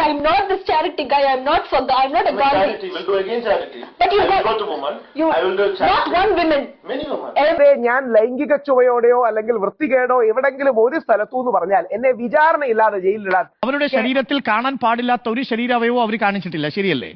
I'm not this charity guy. I'm not for. I'm not a God. a charity. We'll do again charity. But you I will go to woman. You I will do not one woman. Many women. എന്റെ ഞാൻ ലൈംഗിക ചുവയോടെയോ അല്ലെങ്കിൽ വൃത്തികേടോ എവിടെങ്കിലും ഒരു സ്ഥലത്തു എന്ന് പറഞ്ഞാൽ എന്നെ വിചാരണയില്ലാതെ ജയിലിലിടാൻ അവരുടെ ശരീരത്തിൽ കാണാൻ പാടില്ലാത്ത ഒരു ശരീരാവയവോ അവർ കാണിച്ചിട്ടില്ല ശരിയല്ലേ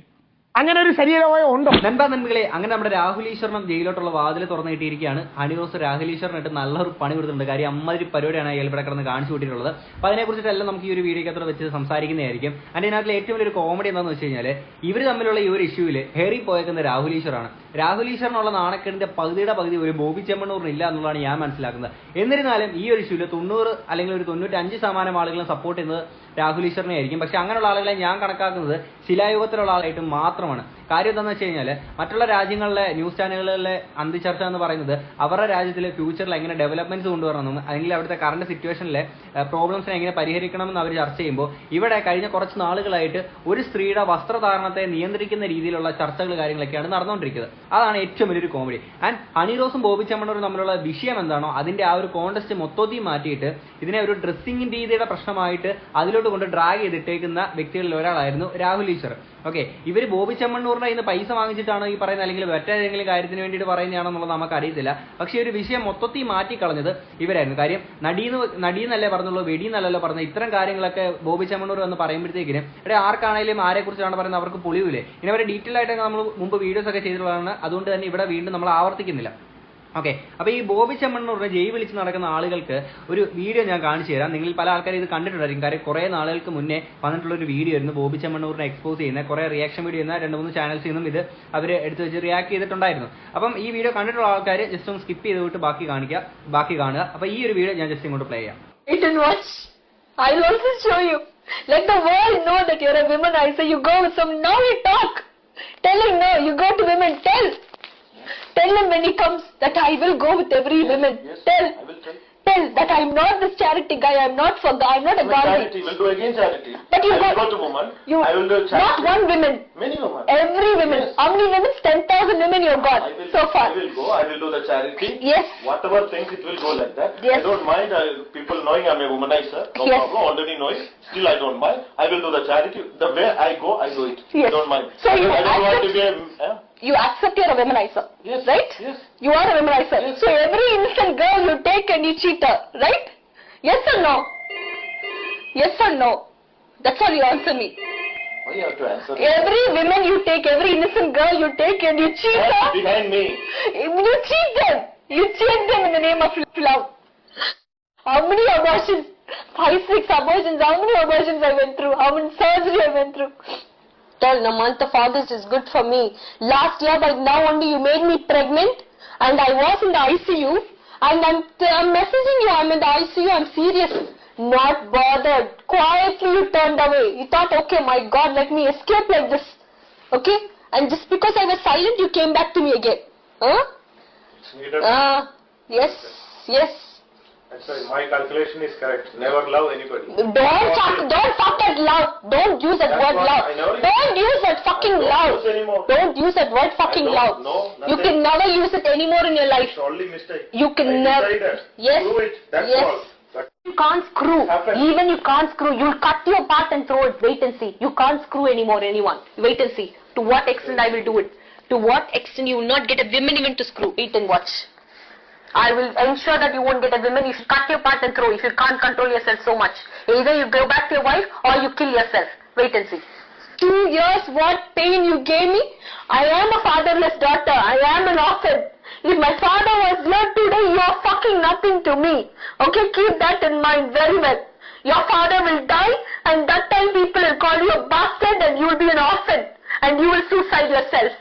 അങ്ങനെ ഒരു ശരീരമോ ഉണ്ടോ? എന്താ നന്മകളെ അങ്ങനെ നമ്മുടെ രാഹുൽ ഈശ്വരനും ജയിലോട്ടുള്ള വാതിൽ തുറന്നു കിട്ടിയിരിക്കുകയാണ് ഹണിറോസ് രാഹുൽ ഈശ്വരനായിട്ട് നല്ലൊരു പണി കൊടുത്തിട്ടുണ്ട്. കാര്യം അമ്മൊരു പരിപാടിയാണ് അയാൾ ഇവിടെ കിടന്ന് കാണിച്ചു കൂട്ടിയിട്ടുള്ളത് അപ്പോൾ അതിനെക്കുറിച്ചിട്ടെല്ലാം നമുക്ക് ഈ ഒരു വീഡിയോക്കകത്തോടെ വെച്ച് സംസാരിക്കുന്നതായിരിക്കും. അതിന്റെ ഇതിനകത്തിൽ ഏറ്റവും വലിയൊരു കോമഡി എന്താണെന്ന് വെച്ച് കഴിഞ്ഞാൽ ഇവർ തമ്മിലുള്ള ഈ ഒരു ഇഷ്യൂവിൽ ഹേറി പോയേക്കുന്ന രാഹുൽ ഈശ്വറാണ് രാഹുൽ ഈശ്വറിനുള്ള നാണക്കേടിന്റെ പകുതിയുടെ പകുതി ഒരു ബോബി ചെമ്മണ്ണൂറിന് ഇല്ല എന്നുള്ളതാണ് ഞാൻ മനസ്സിലാക്കുന്നത്. എന്നിരുന്നാലും ഈ ഒരു ഇഷ്യൂവിൽ തൊണ്ണൂറ് അല്ലെങ്കിൽ ഒരു തൊണ്ണൂറ്റഞ്ച് ശതമാനം ആളുകളും സപ്പോർട്ട് ചെയ്യുന്നത് രാഹുൽ ഈശ്വറിനെ ആയിരിക്കും പക്ഷെ അങ്ങനെയുള്ള ആളുകളെ ഞാൻ കണക്കാക്കുന്നത് ശിലായുഗത്തിലുള്ള ആളായിട്ട് മാത്രമാണ്. കാര്യം എന്താണെന്ന് വെച്ച് കഴിഞ്ഞാൽ മറ്റുള്ള രാജ്യങ്ങളിലെ ന്യൂസ് ചാനലുകളിലെ അന്തിചർച്ച എന്ന് പറയുന്നത് അവരുടെ രാജ്യത്തിലെ ഫ്യൂച്ചറിൽ എങ്ങനെ ഡെവലപ്മെന്റ്സ് കൊണ്ടുവരണമെന്നും അല്ലെങ്കിൽ അവിടുത്തെ കറണ്ട് സിറ്റുവേഷനിലെ പ്രോബ്ലംസിനെ എങ്ങനെ പരിഹരിക്കണമെന്ന് അവർ ചർച്ച ചെയ്യുമ്പോൾ ഇവിടെ കഴിഞ്ഞ കുറച്ച് നാളുകളായിട്ട് ഒരു സ്ത്രീയുടെ വസ്ത്രധാരണത്തെ നിയന്ത്രിക്കുന്ന രീതിയിലുള്ള ചർച്ചകൾ കാര്യങ്ങളൊക്കെയാണ് നടന്നുകൊണ്ടിരിക്കുന്നത്. അതാണ് ഏറ്റവും വലിയൊരു കോമഡി ആൻഡ് ഹണിറോസും ബോബി ചെമ്മണ്ണൂരും തമ്മിലുള്ള വിഷയം എന്താണോ അതിന്റെ ആ ഒരു കോണ്ടസ്റ്റ് മൊത്തത്തിൽ മാറ്റിയിട്ട് ഇതിനെ ഒരു ഡ്രസ്സിംഗ് രീതിയുടെ പ്രശ്നമായിട്ട് അതിലോട്ട് കൊണ്ട് ഡ്രാഗ് ചെയ്തിട്ടേക്കുന്ന വ്യക്തികളിൽ ഒരാളായിരുന്നു രാഹുൽ ഈശ്വർ. ഓക്കെ ഇവർ ബോബി ചെമ്മണ്ണൂറിന്റെ ഇന്ന് പൈസ വാങ്ങിച്ചിട്ടാണോ ഈ പറയുന്നത് അല്ലെങ്കിൽ മറ്റേതെങ്കിലും കാര്യത്തിന് വേണ്ടിയിട്ട് പറയുന്നതാണെന്നുള്ളത് നമുക്ക് അറിയത്തില്ല. പക്ഷേ ഒരു വിഷയം മൊത്തത്തിൽ മാറ്റിക്കളഞ്ഞത് ഇവരായിരുന്നു. കാര്യം നടീന്ന് നടീന്നല്ലേ പറഞ്ഞുള്ളൂ വെടിയെന്നല്ലല്ലോ പറഞ്ഞത് ഇത്തരം കാര്യങ്ങളൊക്കെ ബോബി ചെമ്മണ്ണൂർ എന്ന് പറയുമ്പോഴത്തേക്കിന് ഇവിടെ ആർക്കാണെങ്കിലും ആരെ കുറിച്ചാണ് പറയുന്നത് അവർക്ക് പൊളിവില്ലേ ഇനി അവരെ ഡീറ്റെയിൽ ആയിട്ടൊക്കെ നമ്മൾ മുമ്പ് വീഡിയോസ് ഒക്കെ ചെയ്തിട്ടുള്ളതാണ്. അതുകൊണ്ട് തന്നെ ഇവിടെ വീണ്ടും നമ്മൾ ആവർത്തിക്കുന്നില്ല. ഓക്കെ അപ്പൊ ഈ ബോബി ചെമ്മൺ എന്ന് പറഞ്ഞ ജയ് വിളിച്ച് നടക്കുന്ന ആളുകൾക്ക് ഒരു വീഡിയോ ഞാൻ കാണിച്ചു തരാം നിങ്ങൾ പല ആൾക്കാരും ഇത് കണ്ടിട്ടുണ്ടായിരിക്കും കാര്യം കുറെ നാളുകൾക്ക് മുന്നേ വന്നിട്ടുള്ള ഒരു വീഡിയോ ആയിരുന്നു ബോബി ചെമ്മണ്ണൂറിനെ എക്സ്പോസ് ചെയ്യുന്ന കുറെ റിയാക്ഷൻ വീഡിയോ എന്ന രണ്ട് മൂന്ന് ചാനൽസിൽ നിന്നും ഇത് അവർ എടുത്തു വെച്ച് റിയാക്ട് ചെയ്തിട്ടുണ്ടായിരുന്നു അപ്പം ഈ വീഡിയോ കണ്ടിട്ടുള്ള ആൾക്കാർ ജസ്റ്റ് ഒന്ന് സ്കിപ്പ് ചെയ്ത് ബാക്കി കാണിക്കുക ബാക്കി കാണുക അപ്പൊ ഈ ഒരു വീഡിയോ ഞാൻ ജസ്റ്റ് ഇങ്ങോട്ട് പ്ലേ ചെയ്യാം also show you. Let the world know that you're a. You go some. Now talk. Telling no. You go to women. Tell. Tell him when he comes that I will go with every woman. Yes. Tell. I will tell. Tell that I'm not this charity guy. I'm not for. God. I'm not a Gandhi. charity. We'll do again charity. But you I will got- go to woman. You. I will do charity. Not one woman. Many women. Every woman. Yes. How many women? Ten thousand women you've got I will, so far. I will go. I will do the charity. Yes. Whatever things it will go like that. Yes. I don't mind uh, people knowing I'm a womanizer. No Yes. problem. Already know it. Still I don't mind. I will do the charity. The way I go, I do it. Yes. I don't mind. So I, you don't- I want to be a. eh? You accept you're a womanizer. Yes. Right? Yes. You are a womanizer. Yes. So every innocent girl you take and you cheat her, right? Yes or no? Yes or no? That's all you answer me. Why you have to answer? Every woman you take, every innocent girl you take and you cheat That's her. behind me. You cheat them. You cheat them in the name of love. How many abortions? Five, six abortions. How many abortions I went through? How many surgery I went through? Tell the month of August is good for me. Last year, by now only you made me pregnant, and I was in the ICU, and I'm I'm messaging you. I'm in the ICU. I'm serious. Not bothered. Quietly you turned away. You thought, okay, my God, let me escape like this. Okay? And just because I was silent, you came back to me again. Huh? Uh, yes, yes. That's why my calculation is correct. Never love anybody. Don't fuck, don't fuck that love. Don't use that That's word what love. I never. Don't use that fucking don't love. use anymore. Don't use that word fucking don't love. know you can never use it anymore in your life. It's only mistake. You can never-. Yes. Prove it. That's Yes. all. You can't screw. Happen. Even you can't screw. You'll cut your part and throw it. Wait and see. You can't screw anymore anyone. Wait and see. To what extent I will do it. To what extent you will not get a woman even to screw. Wait and watch. I will ensure that you won't get a woman. You should cut your part and throw if you can't control yourself so much. Either you go back to your wife or you kill yourself. Wait and see. Two years, what pain you gave me. I am a fatherless daughter. I am an orphan. If my father was here today, you are fucking nothing to me. Okay, keep that in mind very well. Your father will die, and that time people will call you a bastard, and you will be an orphan, and you will suicide yourself.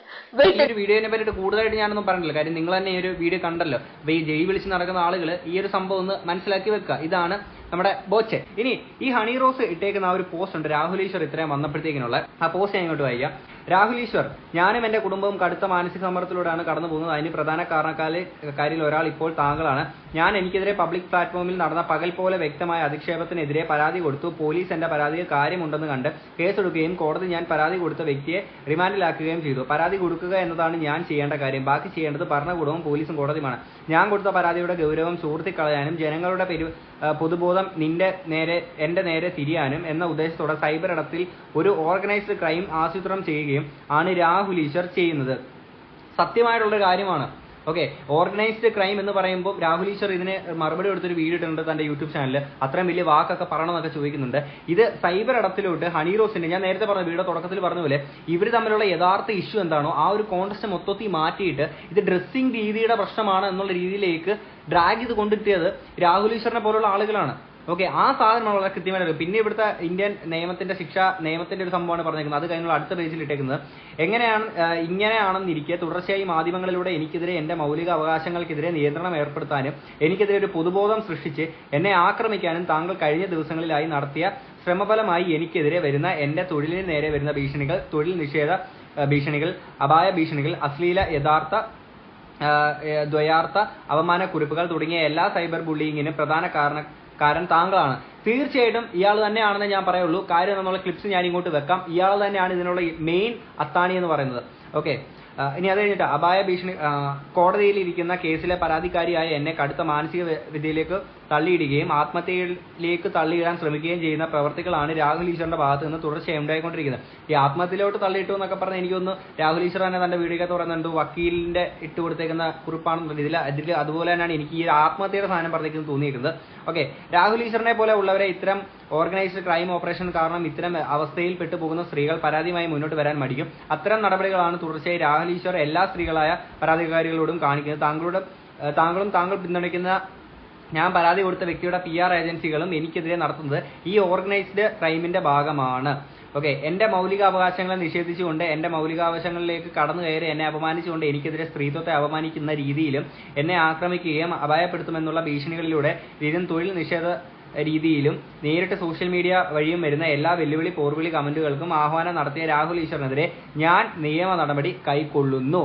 ഈ ഒരു വീഡിയോനെ പറ്റിയിട്ട് കൂടുതലായിട്ട് ഞാനൊന്നും പറഞ്ഞില്ല കാര്യം നിങ്ങൾ തന്നെ ഈ ഒരു വീഡിയോ കണ്ടല്ലോ. അപ്പൊ ഈ ജയ് വിളിച്ച് നടക്കുന്ന ആളുകൾ ഈ ഒരു സംഭവം ഒന്ന് മനസ്സിലാക്കി വെക്കുക. ഇതാണ് നമ്മുടെ ബോച്ചെ ഇനി ഈ ഹണി റോസ് ഇട്ടേക്കുന്ന ആ ഒരു പോസ്റ്റ് ഉണ്ട്. രാഹുൽ ഈശ്വർ ഇത്രയും വന്നപ്പോഴത്തേക്കിനുള്ള ആ പോസ്റ്റ് ഞാൻ ഇങ്ങോട്ട് വായിക്കാം രാഹുൽ ഈശ്വർ ഞാനും എന്റെ കുടുംബവും കടുത്ത മാനസിക സമ്മർദ്ദത്തിലൂടെയാണ് കടന്നു പോകുന്നത്. അതിന് പ്രധാന കാരണക്കാരിൽ കാര്യം ഒരാൾ ഇപ്പോൾ താങ്കളാണ്. ഞാൻ എനിക്കെതിരെ പബ്ലിക് പ്ലാറ്റ്ഫോമിൽ നടന്ന പകൽ പോലെ വ്യക്തമായ അധിക്ഷേപത്തിനെതിരെ പരാതി കൊടുത്തു. പോലീസ് എന്റെ പരാതിയിൽ കാര്യമുണ്ടെന്ന് കണ്ട് കേസെടുക്കുകയും കോടതി ഞാൻ പരാതി കൊടുത്ത വ്യക്തിയെ റിമാൻഡിലാക്കുകയും ചെയ്തു. പരാതി കൊടുക്കുക എന്നതാണ് ഞാൻ ചെയ്യേണ്ട കാര്യം. ബാക്കി ചെയ്യേണ്ടത് ഭരണകൂടവും പോലീസും കോടതിയുമാണ്. ഞാൻ കൊടുത്ത പരാതിയുടെ ഗൗരവം സുഹൃത്തിക്കളയാനും ജനങ്ങളുടെ പെരു പൊതുബോധം നിന്റെ നേരെ എന്റെ നേരെ തിരിയാനും എന്ന ഉദ്ദേശത്തോടെ സൈബർ ഇടത്തിൽ ഒരു ഓർഗനൈസ്ഡ് ക്രൈം ആസൂത്രണം ചെയ്യുകയും ആണ് രാഹുൽ ഈശ്വർ ചെയ്യുന്നത്. സത്യമായിട്ടുള്ള കാര്യമാണ്. ഓക്കെ ഓർഗനൈസ്ഡ് ക്രൈം എന്ന് പറയുമ്പോൾ രാഹുൽ ഈശ്വർ ഇതിന് മറുപടി കൊടുത്തൊരു വീഡിയോ ഇട്ടിട്ടുണ്ട് തന്റെ യൂട്യൂബ് ചാനലിൽ അത്രയും വലിയ വാക്കൊക്കെ പറയണമെന്നൊക്കെ ചോദിക്കുന്നുണ്ട്. ഇത് സൈബർ ഇടത്തിലോട്ട് ഹണി റോസിന്റെ ഞാൻ നേരത്തെ പറഞ്ഞ വീഡിയോ തുടക്കത്തിൽ പറഞ്ഞ പോലെ ഇവർ തമ്മിലുള്ള യഥാർത്ഥ ഇഷ്യൂ എന്താണോ ആ ഒരു കോൺടസ്റ്റ് മൊത്തത്തിൽ മാറ്റിയിട്ട് ഇത് ഡ്രസ്സിംഗ് രീതിയുടെ പ്രശ്നമാണ് എന്നുള്ള രീതിയിലേക്ക് ഡ്രാഗ് ചെയ്ത് കൊണ്ടെത്തിയത് രാഹുൽ ഈശ്വറിനെ പോലുള്ള ആളുകളാണ്. ഓക്കെ ആ സാധനമാണ് വളരെ കൃത്യമായിട്ട്. പിന്നെ ഇവിടുത്തെ ഇന്ത്യൻ നിയമത്തിന്റെ ശിക്ഷ നിയമത്തിന്റെ ഒരു സംഭവമാണ് പറഞ്ഞേക്കുന്നത് അത് കഴിഞ്ഞുള്ള അടുത്ത പേജിൽ ഇട്ടേക്കുന്നത് എങ്ങനെയാണ് ഇങ്ങനെയാണെന്നിരിക്കെ തുടർച്ചയായി മാധ്യമങ്ങളിലൂടെ എനിക്കെതിരെ എന്റെ മൗലിക അവകാശങ്ങൾക്കെതിരെ നിയന്ത്രണം ഏർപ്പെടുത്താനും എനിക്കെതിരെ ഒരു പൊതുബോധം സൃഷ്ടിച്ച് എന്നെ ആക്രമിക്കാനും താങ്കൾ കഴിഞ്ഞ ദിവസങ്ങളിലായി നടത്തിയ ശ്രമഫലമായി എനിക്കെതിരെ വരുന്ന എന്റെ തൊഴിലിന് നേരെ വരുന്ന ഭീഷണികൾ തൊഴിൽ നിഷേധ ഭീഷണികൾ അപായ ഭീഷണികൾ അശ്ലീല യഥാർത്ഥ ദ്വയാർത്ഥ അവമാന കുറിപ്പുകൾ തുടങ്ങിയ എല്ലാ സൈബർ ബുള്ളിയിങ്ങിനും പ്രധാന കാരണക്കാരൻ താങ്കളാണ്. തീർച്ചയായിട്ടും ഇയാൾ തന്നെയാണെന്ന് ഞാൻ പറയുള്ളൂ. കാര്യം എന്നുള്ള ക്ലിപ്സ് ഞാൻ ഇങ്ങോട്ട് വെക്കാം. ഇയാൾ തന്നെയാണ് ഇതിനുള്ള മെയിൻ അത്താണി എന്ന് പറയുന്നത്. ഓക്കെ ഇനി അത് കഴിഞ്ഞിട്ട് അപായ ഭീഷണി കോടതിയിൽ ഇരിക്കുന്ന കേസിലെ പരാതിക്കാരിയായ എന്നെ കടുത്ത മാനസിക വിദ്യയിലേക്ക് തള്ളിയിടുകയും ആത്മഹത്യയിലേക്ക് തള്ളിയിടാൻ ശ്രമിക്കുകയും ചെയ്യുന്ന പ്രവർത്തികളാണ് രാഹുൽ ഈശ്വറിന്റെ ഭാഗത്ത് നിന്ന് തുടർച്ചയായി ഉണ്ടായിക്കൊണ്ടിരിക്കുന്നത്. ഈ ആത്മഹത്യയിലോട്ട് തള്ളിയിട്ടു എന്നൊക്കെ പറഞ്ഞ് എനിക്കൊന്ന് രാഹുൽ ഈശ്വർ തന്നെ തന്റെ വീഡിയോക്കകത്ത് തുറന്നുണ്ട് വക്കീലിന്റെ ഇട്ട് കൊടുത്തേക്കുന്ന കുറിപ്പാണെന്നുണ്ട് ഇതിൽ അതിൽ അതുപോലെ തന്നെയാണ് എനിക്ക് ഈ ആത്മഹത്യയുടെ സാധനം പറഞ്ഞേക്കുന്നത് തോന്നിയിരിക്കുന്നത് ഓക്കെ രാഹുൽ ഈശ്വറിനെ പോലെ ഉള്ളവരെ ഇത്തരം ഓർഗനൈസ്ഡ് ക്രൈം ഓപ്പറേഷൻ കാരണം ഇത്തരം അവസ്ഥയിൽ പെട്ടുപോകുന്ന സ്ത്രീകൾ പരാതിയുമായി മുന്നോട്ട് വരാൻ മടിക്കും. അത്തരം നടപടികളാണ് തുടർച്ചയായി രാഹുൽ ഈശ്വർ എല്ലാ സ്ത്രീകളായ പരാതിക്കാരികളോടും കാണിക്കുന്നത്. താങ്കളുടെ താങ്കളും താങ്കൾ പിന്തുണയ്ക്കുന്ന ഞാൻ പരാതി കൊടുത്ത വ്യക്തിയുടെ പി ആർ ഏജൻസികളും എനിക്കെതിരെ നടത്തുന്നത് ഈ ഓർഗനൈസ്ഡ് ക്രൈമിന്റെ ഭാഗമാണ്. ഓക്കെ എന്റെ മൗലികാവകാശങ്ങളെ നിഷേധിച്ചുകൊണ്ട് എന്റെ മൗലികാവകാശങ്ങളിലേക്ക് കടന്നു കയറി എന്നെ അപമാനിച്ചുകൊണ്ട് എനിക്കെതിരെ സ്ത്രീത്വത്തെ അപമാനിക്കുന്ന രീതിയിലും എന്നെ ആക്രമിക്കുകയും അപായപ്പെടുത്തുമെന്നുള്ള ഭീഷണികളിലൂടെ ഇതിനും തൊഴിൽ നിഷേധ രീതിയിലും നേരിട്ട് സോഷ്യൽ മീഡിയ വഴിയും വരുന്ന എല്ലാ വെല്ലുവിളി പോർവിളി കമന്റുകൾക്കും ആഹ്വാനം നടത്തിയ രാഹുൽ ഈശ്വറിനെതിരെ ഞാൻ നിയമ നടപടി കൈക്കൊള്ളുന്നു.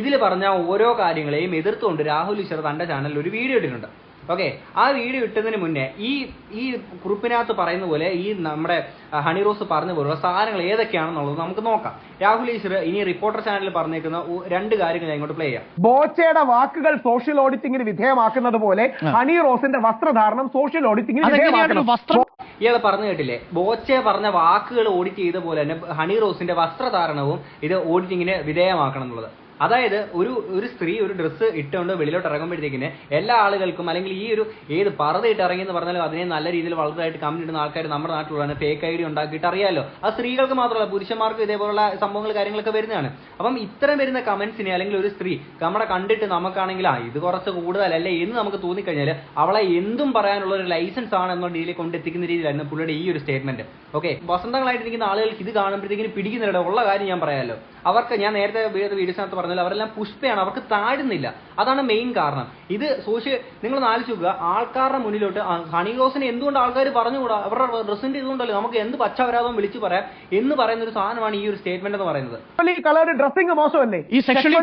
ഇതിൽ പറഞ്ഞ ഓരോ കാര്യങ്ങളെയും എതിർത്തുകൊണ്ട് രാഹുൽ ഈശ്വർ തന്റെ ചാനലിൽ ഒരു വീഡിയോ ഇട്ടിട്ടുണ്ട്. ഓക്കെ ആ വീഡിയോ ഇട്ടുന്നതിന് മുന്നേ ഈ ഈ കുറിപ്പിനകത്ത് പറയുന്ന പോലെ ഈ നമ്മുടെ ഹണി റോസ് പറഞ്ഞ പോലുള്ള സാധനങ്ങൾ ഏതൊക്കെയാണെന്നുള്ളത് നമുക്ക് നോക്കാം. രാഹുൽ ഈശ്വർ ഇനി റിപ്പോർട്ടർ ചാനലിൽ പറഞ്ഞേക്കുന്ന രണ്ട് കാര്യങ്ങൾ ഞാൻ ഇങ്ങോട്ട് പ്ലേ ചെയ്യാം. ബോച്ചയുടെ വാക്കുകൾ സോഷ്യൽ ഓഡിറ്റിംഗിന് വിധേയമാക്കുന്നത് പോലെ ഹണി റോസിന്റെ വസ്ത്രധാരണം സോഷ്യൽ ഓഡിറ്റിംഗിന് വിധേയമാക്കണം. ഇയാൾ പറഞ്ഞു കേട്ടില്ലേ? ബോച്ചെ പറഞ്ഞ വാക്കുകൾ ഓഡിറ്റ് ചെയ്ത പോലെ തന്നെ ഹണി റോസിന്റെ വസ്ത്രധാരണവും ഇത് ഓഡിറ്റിങ്ങിന് വിധേയമാക്കണം എന്നുള്ളത്. അതായത് ഒരു ഒരു സ്ത്രീ ഒരു ഡ്രസ്സ് ഇട്ടുകൊണ്ട് വെളിയിലോട്ട് ഇറങ്ങുമ്പോഴത്തേക്കിന് എല്ലാ ആളുകൾക്കും അല്ലെങ്കിൽ ഈ ഒരു ഏത് പറതയിട്ട് ഇറങ്ങി എന്ന് പറഞ്ഞാലും അതിനെ നല്ല രീതിയിൽ വളരെയായിട്ട് കമന്റ് ഇടുന്ന ആൾക്കാർ നമ്മുടെ നാട്ടിലുള്ള ഫേക്ക് ഐ ഡി ഉണ്ടാക്കിയിട്ട് അറിയാമല്ലോ അത് സ്ത്രീകൾക്ക് മാത്രമല്ല പുരുഷന്മാർക്കും ഇതേപോലുള്ള സംഭവങ്ങൾ കാര്യങ്ങളൊക്കെ വരുന്നതാണ്. അപ്പം ഇത്തരം വരുന്ന കമന്റ്സിനെ അല്ലെങ്കിൽ ഒരു സ്ത്രീ നമ്മളെ കണ്ടിട്ട് നമുക്കാണെങ്കിൽ ആ ഇത് കുറച്ച് കൂടുതലല്ലേ എന്ന് നമുക്ക് തോന്നിക്കഴിഞ്ഞാൽ അവളെ എന്തും പറയാനുള്ള ഒരു ലൈസൻസ് ആണ് എന്നുള്ള രീതിയിൽ കൊണ്ടെത്തിക്കുന്ന രീതിയിലായിരുന്നു പുള്ളിയുടെ ഈ ഒരു സ്റ്റേറ്റ്മെന്റ് ഓക്കെ വസന്തങ്ങളായിട്ടിരിക്കുന്ന ആളുകൾക്ക് ഇത് കാണുമ്പോഴത്തേക്കിന് പിടിക്കുന്നില്ല ഉള്ള കാര്യം ഞാൻ പറയാമല്ലോ അവർക്ക് ഞാൻ നേരത്തെ വീഡിയോസിനകത്ത് പറഞ്ഞാൽ അവരെല്ലാം പുഷ്പയാണ് അവർക്ക് താഴുന്നില്ല. അതാണ് മെയിൻ കാരണം. ഇത് സോഷ്യൽ നിങ്ങൾ നാലിച്ച് നോക്കുക. ആൾക്കാരുടെ മുന്നിലോട്ട് ഹണി റോസിനെ എന്തുകൊണ്ട് ആൾക്കാർ പറഞ്ഞുകൂടാ? അവരുടെ റെസിന്റ് ചെയ്തുകൊണ്ടല്ലോ നമുക്ക് എന്ത് പച്ചവരാതം വിളിച്ചു പറയാം എന്ന് പറയുന്ന ഒരു സാധനമാണ് ഈ ഒരു സ്റ്റേറ്റ്മെന്റ് എന്ന് പറയുന്നത്. ഡ്രസ്സിംഗ് മോശമല്ലേ? ഈ സെക്ഷലി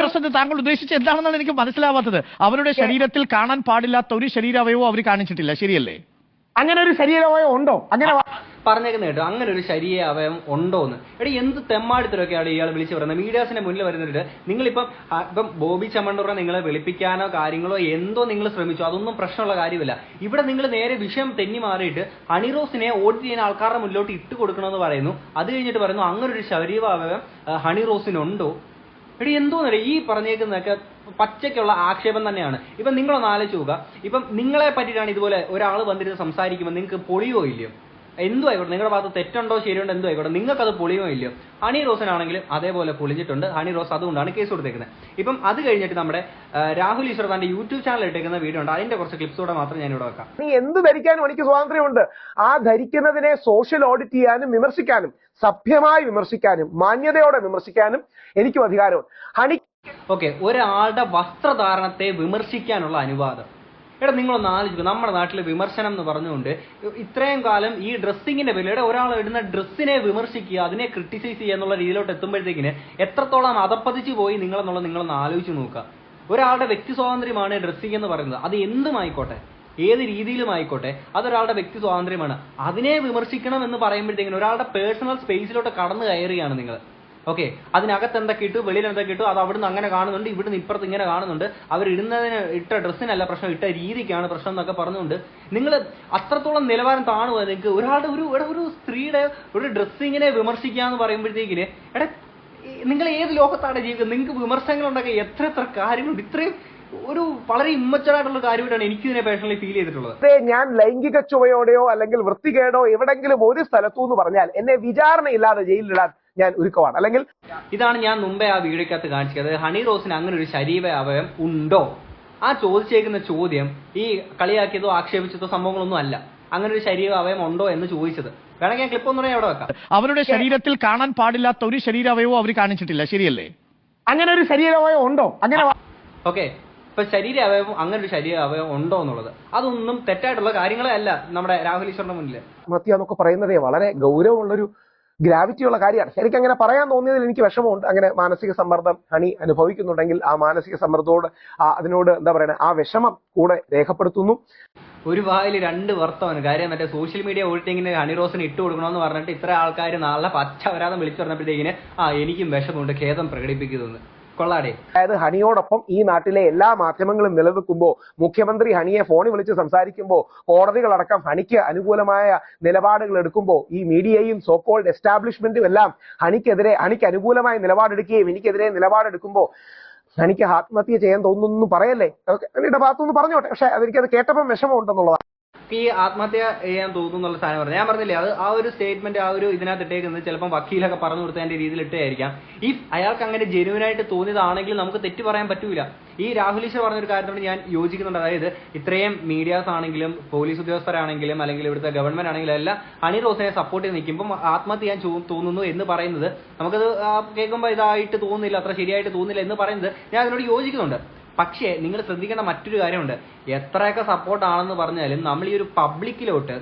ഡ്രസ്സ് താങ്കൾ ഉദ്ദേശിച്ച എന്താണെന്നാണ് എനിക്ക് മനസ്സിലാവാത്തത്. അവരുടെ ശരീരത്തിൽ കാണാൻ പാടില്ലാത്ത ഒരു ശരീരാവയവവും അവർ കാണിച്ചിട്ടില്ല. ശരിയല്ലേ? അങ്ങനെ ഒരു ശരീരവയം ഉണ്ടോ? അങ്ങനെ പറഞ്ഞേക്കുന്ന കേട്ടോ അങ്ങനെ ഒരു ശരീര അവയവം ഉണ്ടോന്ന്. എടി എന്ത് തെമ്മാടിത്തരൊക്കെയാണ് ഇയാൾ വിളിച്ചു പറയുന്നത്? മീഡിയാസിന്റെ മുന്നിൽ വരുന്നിട്ട് നിങ്ങളിപ്പം ഇപ്പം ബോബി ചമ്മണ്ടൂറെ നിങ്ങളെ വിളിപ്പിക്കാനോ കാര്യങ്ങളോ എന്തോ നിങ്ങൾ ശ്രമിച്ചു. അതൊന്നും പ്രശ്നമുള്ള കാര്യമില്ല. ഇവിടെ നിങ്ങൾ നേരെ വിഷയം തെന്നി മാറിയിട്ട് ഹണിറോസിനെ ഓഡിറ്റ് ചെയ്യുന്ന ആൾക്കാരുടെ മുന്നിലോട്ട് ഇട്ട് കൊടുക്കണമെന്ന് പറയുന്നു. അത് കഴിഞ്ഞിട്ട് പറയുന്നു അങ്ങനൊരു ശരീര അവയവം ആ, ഹണിറോസിനുണ്ടോ എടി എന്തോന്നറിയ ഈ പറഞ്ഞേക്കുന്നതൊക്കെ പച്ചയ്ക്കുള്ള ആക്ഷേപം തന്നെയാണ്. ഇപ്പം നിങ്ങളൊന്ന് ആലോചിച്ച് നോക്കുക. ഇപ്പം നിങ്ങളെ പറ്റിയിട്ടാണ് ഇതുപോലെ ഒരാൾ വന്നിരുന്ന് സംസാരിക്കുമ്പോൾ നിങ്ങൾക്ക് പൊളിയോ ഇല്ലയോ? എന്തോ ആയിക്കോട്ടെ നിങ്ങളുടെ ഭാഗത്ത് തെറ്റുണ്ടോ ശരിയുണ്ടോ എന്തോ ആയിക്കോട്ടെ നിങ്ങൾക്ക് അത് പൊളിയോ ഇല്ലയോ? ഹണി റോസിനാണെങ്കിലും അതേപോലെ പൊളിഞ്ഞിട്ടുണ്ട്. ഹണി റോസ് അതുകൊണ്ടാണ് കേസ് കൊടുത്തേക്കുന്നത്. ഇപ്പം അത് കഴിഞ്ഞിട്ട് നമ്മുടെ രാഹുൽ ഈശ്വർ തന്റെ യൂട്യൂബ് ചാനൽ ഇട്ടേക്കുന്ന വീഡിയോ ഉണ്ട്. അതിന്റെ കുറച്ച് ക്ലിപ്സ് കൂടെ മാത്രം ഞാൻ ഇവിടെ വെക്കാം. നീ എന്ത് ധരിക്കാനും എനിക്ക് സ്വാതന്ത്ര്യമുണ്ട്. ആ ധരിക്കുന്നതിനെ സോഷ്യൽ ഓഡിറ്റ് ചെയ്യാനും വിമർശിക്കാനും സഭ്യമായി വിമർശിക്കാനും മാന്യതയോടെ വിമർശിക്കാനും എനിക്കും അധികാരമുണ്ട്. ഹണി ഓക്കെ ഒരാളുടെ വസ്ത്രധാരണത്തെ വിമർശിക്കാനുള്ള അനുവാദം. എടാ നിങ്ങളൊന്ന് ആലോചിക്കും. നമ്മുടെ നാട്ടിൽ വിമർശനം എന്ന് പറഞ്ഞുകൊണ്ട് ഇത്രയും കാലം ഈ ഡ്രസ്സിങ്ങിന്റെ എടാ ഒരാൾ ഇടുന്ന ഡ്രസ്സിനെ വിമർശിക്കുക അതിനെ ക്രിട്ടിസൈസ് ചെയ്യുക എന്നുള്ള രീതിയിലോട്ട് എത്തുമ്പോഴത്തേക്കിന് എത്രത്തോളം അതപ്പതിച്ചു പോയി നിങ്ങളെന്നുള്ളത് നിങ്ങളൊന്ന് ആലോചിച്ച് നോക്കുക. ഒരാളുടെ വ്യക്തി സ്വാതന്ത്ര്യമാണ് ഡ്രസ്സിംഗ് എന്ന് പറയുന്നത്. അത് എന്തുമായിക്കോട്ടെ? ഏത് രീതിയിലും ആയിക്കോട്ടെ അതൊരാളുടെ വ്യക്തി സ്വാതന്ത്ര്യമാണ്. അതിനെ വിമർശിക്കണം എന്ന് പറയുമ്പോഴത്തേക്കിന് ഒരാളുടെ പേഴ്സണൽ സ്പേസിലോട്ട് കടന്നു കയറുകയാണ് നിങ്ങൾ. ഓക്കെ അതിനകത്ത് എന്തൊക്കെ ഇട്ടു വെളിയിൽ എന്തൊക്കെ ഇട്ടു അത് അവിടുന്ന് അങ്ങനെ കാണുന്നുണ്ട് ഇവിടുന്ന് ഇപ്പുറത്ത് ഇങ്ങനെ കാണുന്നുണ്ട്. അവർ ഇടുന്നതിന് ഇട്ട ഡ്രസ്സിനല്ല പ്രശ്നം ഇട്ട രീതിക്കാണ് പ്രശ്നം എന്നൊക്കെ പറഞ്ഞുകൊണ്ട്. നിങ്ങൾ അത്രത്തോളം നിലവാരം താണുക നിങ്ങൾക്ക് ഒരാളുടെ ഒരു ഒരു സ്ത്രീയുടെ ഒരു ഡ്രസ്സിങ്ങിനെ വിമർശിക്കുക എന്ന് പറയുമ്പോഴത്തേക്കിന് എടാ നിങ്ങൾ ഏത് ലോകത്താണ് ജീവിക്കുന്നത്? നിങ്ങൾക്ക് വിമർശനങ്ങൾ ഉണ്ടാക്കി എത്ര എത്ര കാര്യങ്ങളുണ്ട്? ഇത്രയും ഒരു വളരെ ഇമ്മച്ചറായിട്ടുള്ള കാര്യമായിട്ടാണ് എനിക്ക് ഇതിനെ പേഴ്സണലി ഫീൽ ചെയ്തിട്ടുള്ളത്. ഞാൻ ലൈംഗിക ചുവയോടെയോ അല്ലെങ്കിൽ വൃത്തികേടോ എവിടെങ്കിലും ഒരു സ്ഥലത്തു എന്ന് പറഞ്ഞാൽ എന്നെ വിചാരണയില്ലാതെ ജയിലിലിടാൻ ഞാൻ ഒരുക്കമാണ്. അല്ലെങ്കിൽ ഇതാണ് ഞാൻ മുമ്പേ ആ വീഡിയോക്കകത്ത് കാണിച്ചത്. ഹണി റോസിന് അങ്ങനെ ഒരു ശരീര അവയം ഉണ്ടോ? ആ ചോദിച്ചേക്കുന്ന ചോദ്യം ഈ കളിയാക്കിയതോ ആക്ഷേപിച്ചതോ സംഭവങ്ങളൊന്നും അല്ല. അങ്ങനെ ഒരു ശരീര അവയം ഉണ്ടോ എന്ന് ചോദിച്ചത്. വേണമെങ്കിൽ ഞാൻ ക്ലിപ്പ് ഒന്നും അവിടെ വെക്കാം. അവരുടെ ശരീരത്തിൽ കാണാൻ പാടില്ലാത്ത ഒരു ശരീരാവയവവും അവർ കാണിച്ചിട്ടില്ല. ശരിയല്ലേ? അങ്ങനെ ഒരു ശരീരമോ ഉണ്ടോ? അങ്ങനെ ഓക്കെ. ഇപ്പൊ ശരീര അവയവം അങ്ങനെ ഒരു ശരീര അവയവം ഉണ്ടോ എന്നുള്ളത്. അതൊന്നും തെറ്റായിട്ടുള്ള കാര്യങ്ങളെ അല്ല നമ്മുടെ രാഹുൽ ഈശ്വറിന്റെ മുന്നിൽ ആത്മഹത്യ എന്നൊക്കെ പറയുന്നതേ വളരെ ഗൗരവമുള്ളൊരു ഗ്രാവിറ്റി ഉള്ള കാര്യമാണ്. എനിക്ക് അങ്ങനെ പറയാൻ തോന്നിയതിൽ എനിക്ക് വിഷമമുണ്ട്. അങ്ങനെ മാനസിക സമ്മർദ്ദം ഹണി അനുഭവിക്കുന്നുണ്ടെങ്കിൽ ആ മാനസിക സമ്മർദ്ദത്തോട് അതിനോട് എന്താ പറയുക ആ വിഷമം കൂടെ രേഖപ്പെടുത്തുന്നു. ഒരു വായിൽ രണ്ട് വർത്തമാണ് കാര്യം മറ്റേ സോഷ്യൽ മീഡിയ ഓഡിറ്റിങ്ങിന് ഹണി റോസിന് ഇട്ട് കൊടുക്കണമെന്ന് പറഞ്ഞിട്ട് ഇത്ര ആൾക്കാർ നാളെ പച്ച വരാതെ വിളിച്ചു പറഞ്ഞപ്പോഴത്തേക്കിന് ആ എനിക്കും വിഷമമുണ്ട് ഖേദം പ്രകടിപ്പിക്കുന്നു കൊള്ളാടേ അതായത് ഹണിയോടൊപ്പം ഈ നാട്ടിലെ എല്ലാ മാധ്യമങ്ങളും നിലനിൽക്കുമ്പോൾ മുഖ്യമന്ത്രി ഹണിയെ ഫോണിൽ വിളിച്ച് സംസാരിക്കുമ്പോൾ കോടതികളടക്കം ഹണിക്ക് അനുകൂലമായ നിലപാടുകൾ എടുക്കുമ്പോൾ ഈ മീഡിയയും സോക്കോൾഡ് എസ്റ്റാബ്ലിഷ്മെന്റും എല്ലാം ഹണിക്കെതിരെ ഹണിക്ക് അനുകൂലമായ നിലപാടെടുക്കുകയും എനിക്കെതിരെ നിലപാടെടുക്കുമ്പോൾ എനിക്ക് ആത്മഹത്യ ചെയ്യാൻ തോന്നുന്നു പറയല്ലേ? ഭാഗത്തുനിന്ന് പറഞ്ഞോട്ടെ. പക്ഷെ അതെനിക്കത് കേട്ടപ്പം വിഷമമുണ്ടെന്നുള്ളതാണ്. ഈ ആത്മഹത്യ ചെയ്യാൻ തോന്നുന്നു എന്നുള്ള സാധനം പറഞ്ഞു ഞാൻ പറഞ്ഞില്ലേ അത് ആ ഒരു സ്റ്റേറ്റ്മെന്റ് ആ ഒരു ഇതിനകത്ത് ഇട്ടേക്കുന്നത് ചിലപ്പോൾ വക്കീലൊക്കെ പറഞ്ഞു കൊടുത്തതിന്റെ രീതിയിൽ ഇട്ടേയായിരിക്കാം ഇഫ് അയാൾക്ക് അങ്ങനെ ജെനുവൻ ആയിട്ട് തോന്നിയതാണെങ്കിൽ നമുക്ക് തെറ്റ് പറയാൻ പറ്റൂല. ഈ രാഹുൽ ഈശ്വർ പറഞ്ഞൊരു കാര്യത്തോട് ഞാൻ യോജിക്കുന്നുണ്ട്. അതായത് ഇത്രയും മീഡിയാസ് ആണെങ്കിലും പോലീസ് ഉദ്യോഗസ്ഥരാണെങ്കിലും അല്ലെങ്കിൽ ഇവിടുത്തെ ഗവൺമെന്റ് ആണെങ്കിലും എല്ലാം അണി റോസിനെ സപ്പോർട്ട് ചെയ്ത് നിൽക്കുമ്പോൾ ആത്മഹത്യ ചെയ്യാൻ തോന്നുന്നു എന്ന് പറയുന്നത്. നമുക്കത് കേൾക്കുമ്പോൾ ഇതായിട്ട് തോന്നുന്നില്ല അത്ര ശരിയായിട്ട് തോന്നുന്നില്ല എന്ന് പറയുന്നത് ഞാൻ അതിനോട് യോജിക്കുന്നുണ്ട്. പക്ഷേ നിങ്ങൾ ശ്രദ്ധിക്കേണ്ട മറ്റൊരു കാര്യമുണ്ട്. എത്രയൊക്കെ സപ്പോർട്ട് ആണെന്ന് പറഞ്ഞാലും നമ്മൾ ഈ ഒരു പബ്ലിക്കിലോട്ട്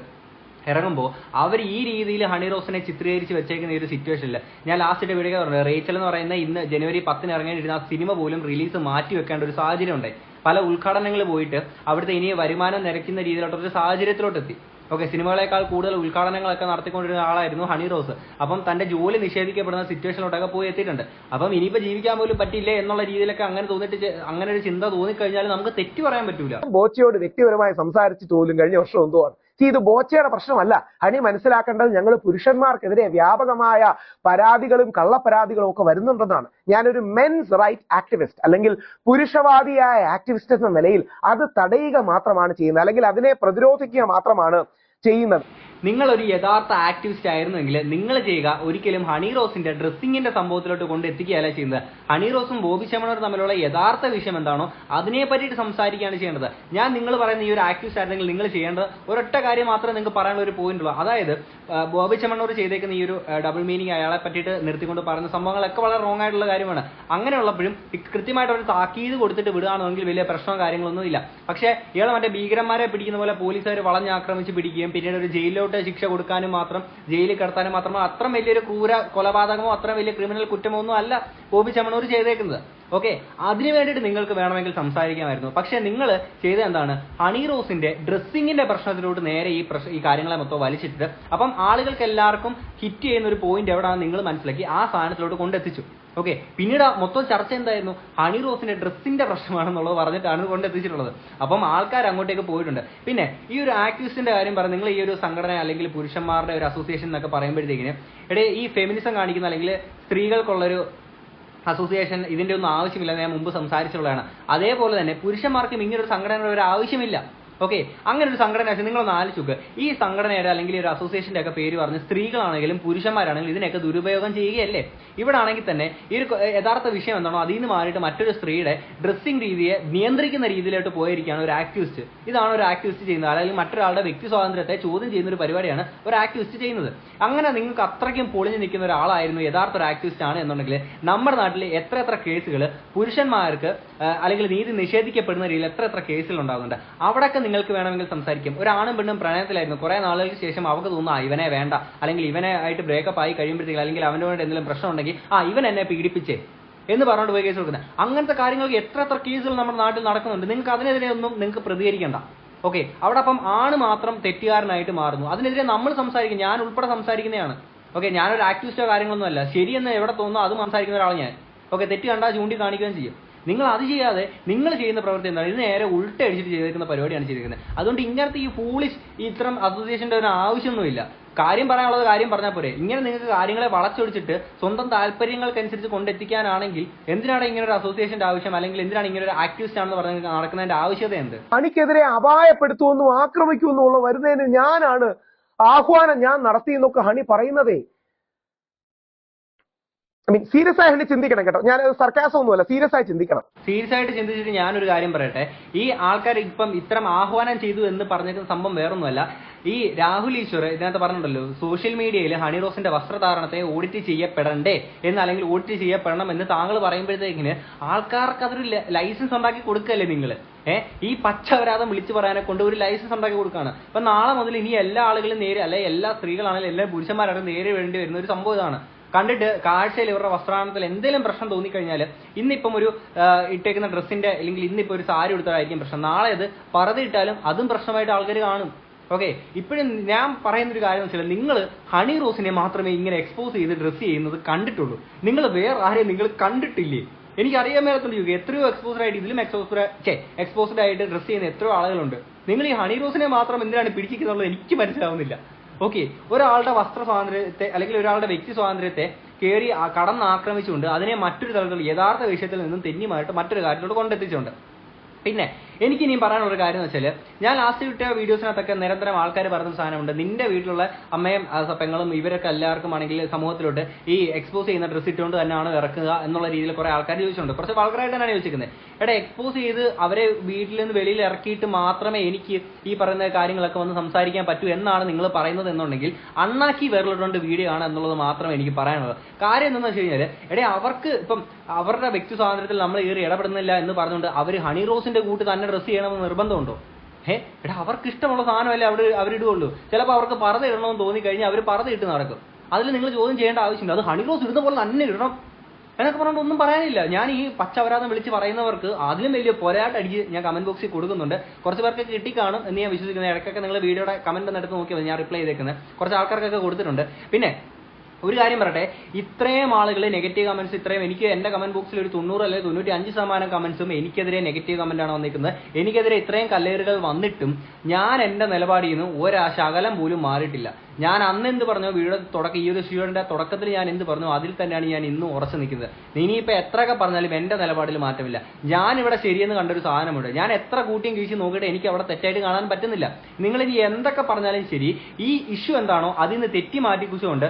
ഇറങ്ങുമ്പോൾ അവർ ഈ രീതിയിൽ ഹണി റോസിനെ ചിത്രീകരിച്ച് വെച്ചേക്കുന്ന ഈ ഒരു സിറ്റുവേഷനിൽ ഞാൻ ലാസ്റ്റ് വീഡിയോ പറഞ്ഞു റേച്ചൽ എന്ന് പറയുന്ന ഇന്ന് ജനുവരി പത്തിന് ഇറങ്ങിയിരുന്ന ആ സിനിമ പോലും റിലീസ് മാറ്റി വെക്കേണ്ട ഒരു സാഹചര്യം ഉണ്ടായി. പല ഉദ്ഘാടനങ്ങൾ പോയിട്ട് അവിടുത്തെ ഇനി വരുമാനം നിരക്കുന്ന രീതിയിലോട്ടൊരു സാഹചര്യത്തിലോട്ട് എത്തി ഓക്കെ സിനിമകളെക്കാൾ കൂടുതൽ ഉദ്ഘാടനങ്ങളൊക്കെ നടത്തിക്കൊണ്ടിരുന്ന ആളായിരുന്നു ഹണി റോസ്. അപ്പം തന്റെ ജോലി നിഷേധിക്കപ്പെടുന്ന സിറ്റുവേഷനിലോട്ടൊക്കെ പോയി എത്തിയിട്ടുണ്ട്. അപ്പം ഇനിയിപ്പോ ജീവിക്കാൻ പോലും പറ്റില്ലേ എന്നുള്ള രീതിയിലൊക്കെ അങ്ങനെ തോന്നിട്ട് അങ്ങനെ ഒരു ചിന്ത തോന്നിക്കഴിഞ്ഞാൽ നമുക്ക് തെറ്റ് പറയാൻ പറ്റൂല. ബോച്ചയോട് വ്യക്തിപരമായി സംസാരിച്ചിട്ട് പോലും കഴിഞ്ഞ വർഷം See, ഇത് ബോച്ചയുടെ പ്രശ്നമല്ല. ഹണി മനസ്സിലാക്കേണ്ടത് ഞങ്ങൾ പുരുഷന്മാർക്കെതിരെ വ്യാപകമായ പരാതികളും കള്ളപ്പരാതികളും ഒക്കെ വരുന്നുണ്ടെന്നാണ്. ഞാനൊരു മെൻസ് റൈറ്റ് ആക്ടിവിസ്റ്റ് അല്ലെങ്കിൽ പുരുഷവാദിയായ ആക്ടിവിസ്റ്റ് എന്ന നിലയിൽ അത് തടയുക മാത്രമാണ് ചെയ്യുന്നത്. അല്ലെങ്കിൽ അതിനെ പ്രതിരോധിക്കുക മാത്രമാണ് ചെയ്യുന്നത്. നിങ്ങൾ ഒരു യഥാർത്ഥ ആക്ടിവിസ്റ്റ് ആയിരുന്നെങ്കിൽ നിങ്ങൾ ചെയ്യുക ഒരിക്കലും ഹണി റോസിന്റെ ഡ്രസ്സിങ്ങിന്റെ സംഭവത്തിലോട്ട് കൊണ്ട് എത്തിക്കുകയല്ല ചെയ്യുന്നത്. ഹണി റോസും ബോബി ശമണറും തമ്മിലുള്ള യഥാർത്ഥ വിഷയം എന്താണോ അതിനെ പറ്റിയിട്ട് സംസാരിക്കുകയാണ് ചെയ്യേണ്ടത്. ഞാൻ നിങ്ങൾ പറയുന്ന ഈ ഒരു ആക്ടിവിസ്റ്റ് ആയിരുന്നെങ്കിൽ നിങ്ങൾ ചെയ്യേണ്ടത് ഒരൊറ്റ കാര്യം മാത്രമേ നിങ്ങൾക്ക് പറയാനുള്ള ഒരു പോയിന്റ് ഉള്ളൂ. അതായത് ബോബി ശമനോട് ചെയ്തേക്കുന്ന ഈ ഒരു ഡബിൾ മീനിങ് അയാളെ പറ്റിയിട്ട് നിർത്തിക്കൊണ്ട് പറയുന്ന സംഭവങ്ങളൊക്കെ വളരെ റോങ് ആയിട്ടുള്ള കാര്യമാണ്. അങ്ങനെയുള്ളപ്പോഴും കൃത്യമായിട്ട് ഒരു താക്കീത് കൊടുത്തിട്ട് വിടുകയാണെങ്കിൽ വലിയ പ്രശ്നമോ കാര്യങ്ങളൊന്നും ഇല്ല. പക്ഷേ ഇയാളെ മറ്റേ ഭീകരന്മാരെ പിടിക്കുന്ന പോലെ പോലീസുകാർ വളഞ്ഞാക്രമിച്ച് പിടിക്കുകയും പിന്നീട് ഒരു ജയിലിലോട്ട് ശിക്ഷ കൊടുക്കാനും മാത്രം ജയിലിൽ കിടത്താനും മാത്രം അത്ര വലിയൊരു ക്രൂര കൊലപാതകമോ അത്ര വലിയ ക്രിമിനൽ കുറ്റമോ ഒന്നും അല്ല ബോബി ചെമ്മണൂർ ചെയ്തേക്കുന്നത്. ഓക്കെ അതിനു വേണ്ടിയിട്ട് നിങ്ങൾക്ക് വേണമെങ്കിൽ സംസാരിക്കാമായിരുന്നു. പക്ഷെ നിങ്ങൾ ചെയ്ത എന്താണ്? ഹണി റോസിന്റെ ഡ്രസ്സിങ്ങിന്റെ പ്രശ്നത്തിലോട്ട് നേരെ ഈ പ്രശ്ന ഈ കാര്യങ്ങളെ മൊത്തം വലിച്ചിട്ട് അപ്പം ആളുകൾക്ക് എല്ലാവർക്കും ഹിറ്റ് ചെയ്യുന്ന ഒരു പോയിന്റ് എവിടെയാണ് നിങ്ങൾ മനസ്സിലാക്കി ആ സാധനത്തിലോട്ട് കൊണ്ടെത്തിച്ചു. ഓക്കെ പിന്നീട് മൊത്തം ചർച്ച എന്തായിരുന്നു? ഹണി റോസിന്റെ ഡ്രസ്സിന്റെ പ്രശ്നമാണെന്നുള്ളത് പറഞ്ഞിട്ടാണ് കൊണ്ടെത്തിച്ചിട്ടുള്ളത്. അപ്പം ആൾക്കാർ അങ്ങോട്ടേക്ക് പോയിട്ടുണ്ട്. പിന്നെ ഈ ഒരു ആക്ടിവിസ്റ്റിന്റെ കാര്യം പറഞ്ഞ് നിങ്ങൾ ഈ ഒരു സംഘടന അല്ലെങ്കിൽ പുരുഷന്മാരുടെ ഒരു അസോസിയേഷൻ എന്നൊക്കെ പറയുമ്പോഴത്തേക്കിന് ഇടയിൽ ഈ ഫെമിനിസം കാണിക്കുന്ന അല്ലെങ്കിൽ സ്ത്രീകൾക്കുള്ളൊരു അസോസിയേഷൻ ഇതിന്റെ ഒന്നും ആവശ്യമില്ല എന്ന് ഞാൻ മുമ്പ് സംസാരിച്ചുള്ളതാണ് അതേപോലെ തന്നെ പുരുഷന്മാർക്കും ഇങ്ങനൊരു സംഘടനയുടെ ഒരു ആവശ്യമില്ല. ഓക്കെ അങ്ങനെ ഒരു സംഘടന വെച്ചാൽ നിങ്ങളൊന്ന് ആലോചിക്കുക ഈ സംഘടനയുടെ അല്ലെങ്കിൽ ഒരു അസോസിയേഷന്റെ ഒക്കെ പേര് പറഞ്ഞ് സ്ത്രീകളാണെങ്കിലും പുരുഷന്മാരാണെങ്കിലും ഇതിനൊക്കെ ദുരുപയോഗം ചെയ്യുകയല്ലേ? ഇവിടെ ആണെങ്കിൽ തന്നെ ഈ ഒരു യഥാർത്ഥ വിഷയം എന്താണോ അതിൽ നിന്ന് മാറിയിട്ട് മറ്റൊരു സ്ത്രീയുടെ ഡ്രസ്സിംഗ് രീതിയെ നിയന്ത്രിക്കുന്ന രീതിയിലോട്ട് പോയിരിക്കുകയാണ് ഒരു ആക്ടിവിസ്റ്റ് ഇതാണ് ഒരു ആക്ടിവിസ്റ്റ് ചെയ്യുന്നത്. അല്ലെങ്കിൽ മറ്റൊരാളുടെ വ്യക്തി സ്വാതന്ത്ര്യത്തെ ചോദ്യം ചെയ്യുന്ന ഒരു പരിപാടിയാണ് ഒരു ആക്ടിവിസ്റ്റ് ചെയ്യുന്നത്. അങ്ങനെ നിങ്ങൾക്ക് അത്രയ്ക്കും പൊളിഞ്ഞു നിൽക്കുന്ന ഒരാളായിരുന്നു യഥാർത്ഥ ഒരു ആക്ടിവിസ്റ്റ് ആണ് എന്നുണ്ടെങ്കിൽ നമ്മുടെ നാട്ടിൽ എത്ര എത്ര കേസുകൾ പുരുഷന്മാർക്ക് അല്ലെങ്കിൽ നീതി നിഷേധിക്കപ്പെടുന്ന രീതിയിൽ എത്ര എത്ര കേസുകൾ ഉണ്ടാകുന്നുണ്ട്. അവിടെയൊക്കെ നിങ്ങൾക്ക് വേണമെങ്കിൽ സംസാരിക്കും. ഒരാണും പെണ്ണും പ്രണയത്തിലായിരുന്നു. കുറെ നാളുകൾക്ക് ശേഷം അവർക്ക് തോന്നുന്നു ആ ഇവനെ വേണ്ട. അല്ലെങ്കിൽ ഇവനെ ആയിട്ട് ബ്രേക്കപ്പ് ആയി കഴിയുമ്പോഴത്തേക്കും അല്ലെങ്കിൽ അവനോട് എന്തെങ്കിലും പ്രശ്നം ഉണ്ടെങ്കിൽ ആ ഇവൻ എന്നെ പീഡിപ്പിച്ചേ എന്ന് പറഞ്ഞുകൊണ്ട് പോയി കേസ് കൊടുക്കുന്നത്. അങ്ങനത്തെ കാര്യങ്ങൾക്ക് എത്ര എത്ര കേസുകൾ നമ്മുടെ നാട്ടിൽ നടക്കുന്നുണ്ട്. നിങ്ങൾക്ക് അതിനെതിരെ ഒന്നും നിങ്ങൾക്ക് പ്രതികരിക്കേണ്ട. ഓക്കെ അവിടെ അപ്പം ആണ് മാത്രം തെറ്റുകാരനായിട്ട് മാറുന്നു. അതിനെതിരെ നമ്മൾ സംസാരിക്കും. ഞാൻ ഉൾപ്പെടെ സംസാരിക്കുന്നതാണ്. ഓക്കെ ഞാനൊരു ആക്ടിവിസ്റ്റോ കാര്യങ്ങളൊന്നും അല്ല. ശരിയെന്ന് എവിടെ തോന്നുന്നു അത് സംസാരിക്കുന്ന ഒരാളാണ് ഞാൻ. ഓക്കെ തെറ്റ് കണ്ടാൽ ചൂണ്ടി കാണിക്കുകയും ചെയ്യും. നിങ്ങൾ അത് ചെയ്യാതെ നിങ്ങൾ ചെയ്യുന്ന പ്രവൃത്തി എന്താണ്? ഇത് നേരെ ഉൾട്ട അടിച്ചിട്ട് ചെയ്തേക്കുന്ന പരിപാടിയാണ് ചെയ്തിരിക്കുന്നത് അതുകൊണ്ട് ഇങ്ങനത്തെ ഈ ഫൂളിഷ് ഇത്തരം അസോസിയേഷന്റെ ഒരു ആവശ്യമൊന്നുമില്ല. കാര്യം പറയാനുള്ളത് കാര്യം പറഞ്ഞാൽ പോരെ. ഇങ്ങനെ നിങ്ങൾക്ക് കാര്യങ്ങളെ വളച്ചൊടിച്ചിട്ട് സ്വന്തം താല്പര്യങ്ങൾക്കനുസരിച്ച് കൊണ്ടെത്തിക്കാനാണെങ്കിൽ എന്തിനാണ് ഇങ്ങനെ ഒരു അസോസിയേഷന്റെ ആവശ്യം? അല്ലെങ്കിൽ എന്തിനാണ് ഇങ്ങനെ ഒരു ആക്ടിവിസ്റ്റ് ആണെന്ന് പറഞ്ഞ് നടക്കുന്നതിന്റെ ആവശ്യത എന്ത്? പണിക്കെതിരെ അപായപ്പെടുത്തുമെന്നും ആക്രമിക്കുമെന്നുള്ള വരുന്നതിന് ഞാനാണ് ആഹ്വാനം ഞാൻ നടത്തി എന്നൊക്കെ ഹണി പറയുന്നതേ. ഐ മീൻ സീരിയസ് ആയി ഹണി ചിന്തിക്കണം കേട്ടോ. ഞാൻ സർക്കാസം ഒന്നുമല്ല സീരിയസ് ആയി ചിന്തിക്കണം. സീരിയസ് ആയിട്ട് ചിന്തിച്ചിട്ട് ഞാനൊരു കാര്യം പറയട്ടെ. ഈ ആൾക്കാർ ഇപ്പം ഇത്തരം ആഹ്വാനം ചെയ്തു എന്ന് പറഞ്ഞിരിക്കുന്ന സംഭവം വേറൊന്നുമല്ല. ഈ രാഹുൽ ഈശ്വർ ഇതിനകത്ത് പറഞ്ഞിട്ടുണ്ടല്ലോ സോഷ്യൽ മീഡിയയിൽ ഹണി റോസിന്റെ വസ്ത്രധാരണത്തെ ഓഡിറ്റ് ചെയ്യപ്പെടണ്ടേ? എന്ന് അല്ലെങ്കിൽ ഓഡിറ്റ് ചെയ്യപ്പെടണം എന്ന് താങ്കൾ പറയുമ്പോഴത്തേക്കിന് ആൾക്കാർക്ക് അതൊരു ലൈസൻസ് ഉണ്ടാക്കി കൊടുക്കല്ലേ നിങ്ങൾ ഏഹ് ഈ പച്ചവരാതം വിളിച്ചു പറയാനെ കൊണ്ട് ഒരു ലൈസൻസ് ഉണ്ടാക്കി കൊടുക്കുകയാണ്. അപ്പൊ നാളെ മുതൽ ഇനി എല്ലാ ആളുകളും നേരെ അല്ലെ എല്ലാ സ്ത്രീകളാണെങ്കിലും എല്ലാ പുരുഷന്മാരാണെങ്കിലും നേരെ വേണ്ടി വരുന്ന ഒരു സംഭവം ഇതാണ്. കണ്ടിട്ട് കാഴ്ചയിൽ ഇവരുടെ വസ്ത്രാണത്തിൽ എന്തെങ്കിലും പ്രശ്നം തോന്നിക്കഴിഞ്ഞാൽ ഇന്നിപ്പം ഒരു ഇട്ടേക്കുന്ന ഡ്രസ്സിന്റെ അല്ലെങ്കിൽ ഇന്നിപ്പോ ഒരു സാരി എടുത്താലായിരിക്കും പ്രശ്നം. നാളെ അത് പറതിയിട്ടാലും അതും പ്രശ്നമായിട്ട് ആൾക്കാർ കാണും. ഓക്കെ? ഇപ്പോഴും ഞാൻ പറയുന്ന ഒരു കാര്യം വെച്ചാൽ നിങ്ങൾ ഹണി റോസിനെ മാത്രമേ ഇങ്ങനെ എക്സ്പോസ് ചെയ്ത് ഡ്രസ്സ് ചെയ്യുന്നത് കണ്ടിട്ടുള്ളൂ. നിങ്ങൾ വേറെ ആരെയും നിങ്ങൾ കണ്ടിട്ടില്ലേ? എനിക്ക് അറിയാൻ മേലത്തുണ്ട് യുഗം എത്രയോ എക്സ്പോസ്ഡ് ആയിട്ട് ഇതിലും എക്സ്പോസ്ഡ് ചേ എക്സ്പോസ്ഡ് ആയിട്ട് ഡ്രസ്സ് ചെയ്യുന്ന എത്രയോ ആളുകളുണ്ട്. നിങ്ങൾ ഈ ഹണി റോസിനെ മാത്രം എന്തിനാണ് പിടിച്ചിരിക്കുന്നുള്ളത് എനിക്ക് മനസ്സിലാവുന്നില്ല. ഓക്കെ ഒരാളുടെ വസ്ത്ര സ്വാതന്ത്ര്യത്തെ അല്ലെങ്കിൽ ഒരാളുടെ വ്യക്തി സ്വാതന്ത്ര്യത്തെ കയറി കടന്നാക്രമിച്ചുകൊണ്ട് അതിനെ മറ്റൊരു തലത്തിൽ യഥാർത്ഥ വിഷയത്തിൽ നിന്നും തെന്നിമായിട്ട് മറ്റൊരു കാര്യത്തിലോട്ട് കൊണ്ടെത്തിച്ചുകൊണ്ട്. പിന്നെ എനിക്ക് ഇനിയും പറയാനുള്ള ഒരു കാര്യം എന്ന് വെച്ചാൽ ഞാൻ ലാസ്റ്റ് കിട്ടിയ വീഡിയോസിനകത്തൊക്കെ നിരന്തരം ആൾക്കാർ പറയുന്ന സാധനമുണ്ട്. നിന്റെ വീട്ടിലുള്ള അമ്മയും പെങ്ങളും ഇവരൊക്കെ എല്ലാവർക്കും ആണെങ്കിൽ സമൂഹത്തിലോട്ട് ഈ എക്സ്പോസ് ചെയ്യുന്ന ഡ്രസ്സ് ഇട്ടുകൊണ്ട് തന്നെയാണ് ഇറക്കുക എന്നുള്ള രീതിയിൽ കുറെ ആൾക്കാർ ചോദിച്ചിട്ടുണ്ട്. കുറച്ച് വളരായിട്ട് തന്നെയാണ് ചോദിച്ചിരിക്കുന്നത്. എടാ എക്സ്പോസ് ചെയ്ത് അവരെ വീട്ടിൽ നിന്ന് വെളിയിൽ ഇറക്കിയിട്ട് മാത്രമേ എനിക്ക് ഈ പറയുന്ന കാര്യങ്ങളൊക്കെ വന്ന് സംസാരിക്കാൻ പറ്റൂ എന്നാണ് നിങ്ങൾ പറയുന്നത് എന്നുണ്ടെങ്കിൽ അണ്ണാക്കി വേറിലിട്ടുണ്ട് വീഡിയോ ആണ് എന്നുള്ളത് മാത്രമേ എനിക്ക് പറയാനുള്ളൂ. കാര്യം എന്താണെന്ന് വെച്ച് കഴിഞ്ഞാൽ എടേ അവർക്ക് ഇപ്പം അവരുടെ വ്യക്തി സ്വാതന്ത്ര്യത്തിൽ നമ്മൾ കയറി ഇടപെടുന്നില്ല എന്ന് പറഞ്ഞുകൊണ്ട് അവർ ഹണി റോസിന്റെ കൂട്ട് തന്നെ ഡ്രസ്സ് ചെയ്യണമെന്ന് നിർബന്ധമുണ്ടോ? ഏ എടാ അവർക്ക് ഇഷ്ടമുള്ള സാധനമല്ലേ അവർ അവരിടുകയുള്ളൂ. ചിലപ്പോൾ അവർക്ക് പറത ഇടണമെന്ന് തോന്നി കഴിഞ്ഞാൽ അവർ പറത ഇട്ട് നടക്കും. അതിൽ നിങ്ങൾ ചോദ്യം ചെയ്യേണ്ട ആവശ്യമില്ല. അത് ഹണി റോസ് ഇടുന്ന പോലെ തന്നെ ഇടണം. എന്നൊക്കെ പറഞ്ഞുകൊണ്ട് ഒന്നും പറയാനില്ല. ഞാൻ ഈ പച്ചവരാതം വിളിച്ച് പറയുന്നവർക്ക് ആദ്യം വലിയ പൊരാട്ട് അടിച്ച് ഞാൻ കമന്റ് ബോക്സിൽ കൊടുക്കുന്നുണ്ട്. കുറച്ച് പേർക്ക് കിട്ടിക്കാണും എന്ന് ഞാൻ വിശ്വസിക്കുന്നത് ഇടയ്ക്കൊക്കെ നിങ്ങൾ വീഡിയോയുടെ കമന്റ് ഒന്ന് എടുത്ത് നോക്കിയാൽ ഞാൻ റിപ്ലൈ ചെയ്തേക്കുന്നത് കുറച്ച് ആൾക്കാർക്കൊക്കെ കൊടുത്തിട്ടുണ്ട്. പിന്നെ ഒരു കാര്യം പറയട്ടെ ഇത്രയും ആളുകൾ നെഗറ്റീവ് കമന്റ്സ് ഇത്രയും എനിക്ക് എന്റെ കമന്റ് ബോക്സിൽ ഒരു തൊണ്ണൂറ് അല്ലെങ്കിൽ തൊണ്ണൂറ്റി അഞ്ച് ശതമാനം കമന്റ്സും എനിക്കെതിരെ നെഗറ്റീവ് കമന്റ് ആണ് വന്നിരിക്കുന്നത്. എനിക്കെതിരെ ഇത്രയും കല്ലേറുകൾ വന്നിട്ടും ഞാൻ എന്റെ നിലപാടിൽ നിന്ന് ഒരാ ശകലം പോലും മാറിയിട്ടില്ല. ഞാൻ അന്ന് എന്ത് പറഞ്ഞു? വീഡിയോ തുടക്കം ഈ ഒരു ഷീയുടെ തുടക്കത്തിൽ ഞാൻ എന്ത് പറഞ്ഞു? അതിൽ തന്നെയാണ് ഞാൻ ഇന്നും ഉറച്ചു നിൽക്കുന്നത്. ഇനിയിപ്പോൾ എത്രയൊക്കെ പറഞ്ഞാലും എന്റെ നിലപാടിൽ മാറ്റമില്ല. ഞാൻ ഇവിടെ ശരിയെന്ന് കണ്ടൊരു സാധനമുണ്ട്. ഞാൻ എത്ര കൂട്ടിയും കീഴ്ച നോക്കിയിട്ട് എനിക്ക് അവിടെ തെറ്റായിട്ട് കാണാൻ പറ്റുന്നില്ല. നിങ്ങൾ ഇനി എന്തൊക്കെ പറഞ്ഞാലും ശരി ഈ ഇഷ്യൂ എന്താണോ അതിൽ നിന്ന് തെറ്റി മാറ്റിക്കുച്ചുകൊണ്ട്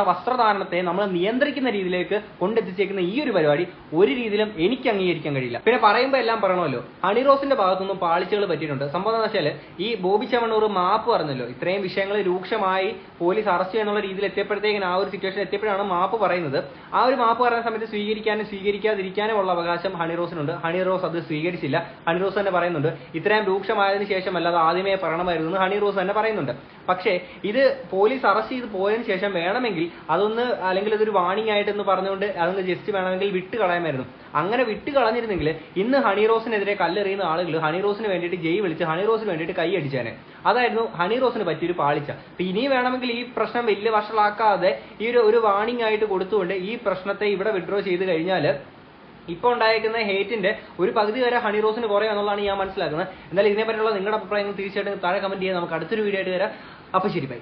മറ്റൊരാളുടെ വസ്ത്രധാരണത്തെ നമ്മൾ നിയന്ത്രിക്കുന്ന രീതിയിലേക്ക് കൊണ്ടെത്തിച്ചേക്കുന്ന ഈ ഒരു പരിപാടി ഒരു രീതിയിലും എനിക്ക് അംഗീകരിക്കാൻ കഴിയില്ല. പിന്നെ പറയുമ്പോൾ എല്ലാം പറയണമല്ലോ. ഹണിറോസിന്റെ ഭാഗത്തുനിന്നും പാളിച്ചകൾ പറ്റിയിട്ടുണ്ട്. സംഭവം എന്ന് വെച്ചാൽ ഈ ബോബി ചവണൂർ മാപ്പ് പറഞ്ഞല്ലോ. ഇത്രയും വിഷയങ്ങൾ രൂക്ഷമായി പോലീസ് അറസ്റ്റ് ചെയ്യാനുള്ള രീതിയിൽ എത്തിയപ്പോഴത്തേക്കും ആ ഒരു സിറ്റുവേഷൻ എത്തിയപ്പോഴാണ് മാപ്പ് പറയുന്നത്. ആ ഒരു മാപ്പ് പറയുന്ന സമയത്ത് സ്വീകരിക്കാനും സ്വീകരിക്കാതിരിക്കാനും ഉള്ള അവകാശം ഹണിറോസിനുണ്ട് ഹണിറോസ് അത് സ്വീകരിച്ചില്ല. ഹണിറോസ് തന്നെ പറയുന്നുണ്ട് ഇത്രയും രൂക്ഷമായതിനു ശേഷം അല്ലാതെ ആദ്യമേ പറയണമായിരുന്നു എന്ന് ഹണിറോസ് തന്നെ പറയുന്നുണ്ട്. പക്ഷേ ഇത് പോലീസ് അറസ്റ്റ് ചെയ്ത് പോയതിനു ശേഷം വേണമെങ്കിൽ അതൊന്ന് അല്ലെങ്കിൽ അതൊരു വാണിംഗ് ആയിട്ട് എന്ന് പറഞ്ഞുകൊണ്ട് അതൊന്ന് ജസ്റ്റ് വേണമെങ്കിൽ വിട്ട് കളയാമായിരുന്നു. അങ്ങനെ വിട്ട് കളഞ്ഞിരുന്നെങ്കിൽ ഇന്ന് ഹണിറോസിനെതിരെ കല്ലെറിയുന്ന ആളുകൾ ഹണിറോസിന് വേണ്ടിയിട്ട് ജയ് വിളിച്ച് ഹണിറോസിന് വേണ്ടിയിട്ട് കൈ അടിച്ചാനെ. അതായിരുന്നു ഹണിറോസിന് പറ്റിയൊരു പാളിച്ച. അപ്പൊ ഇനി വേണമെങ്കിൽ ഈ പ്രശ്നം വലിയ വഷളാക്കാതെ ഈ ഒരു ഒരു വാണിംഗ് ആയിട്ട് കൊടുത്തുകൊണ്ട് ഈ പ്രശ്നത്തെ ഇവിടെ വിഡ്രോ ചെയ്ത് കഴിഞ്ഞാൽ ഇപ്പൊ ഉണ്ടായിരിക്കുന്ന ഹേറ്റിന്റെ ഒരു പകുതി വരെ ഹണി റോസിന് കുറയും എന്നുള്ളതാണ് ഞാൻ മനസ്സിലാക്കുന്നത്. എന്തായാലും ഇതിനെപ്പറ്റിയുള്ള നിങ്ങളുടെ അഭിപ്രായങ്ങൾ തീർച്ചയായിട്ടും താഴെ കമന്റ് ചെയ്യാൻ നമുക്ക് അടുത്തൊരു വീഡിയോ ആയിട്ട് വരാം. അപ്പൊ ശരി ബൈ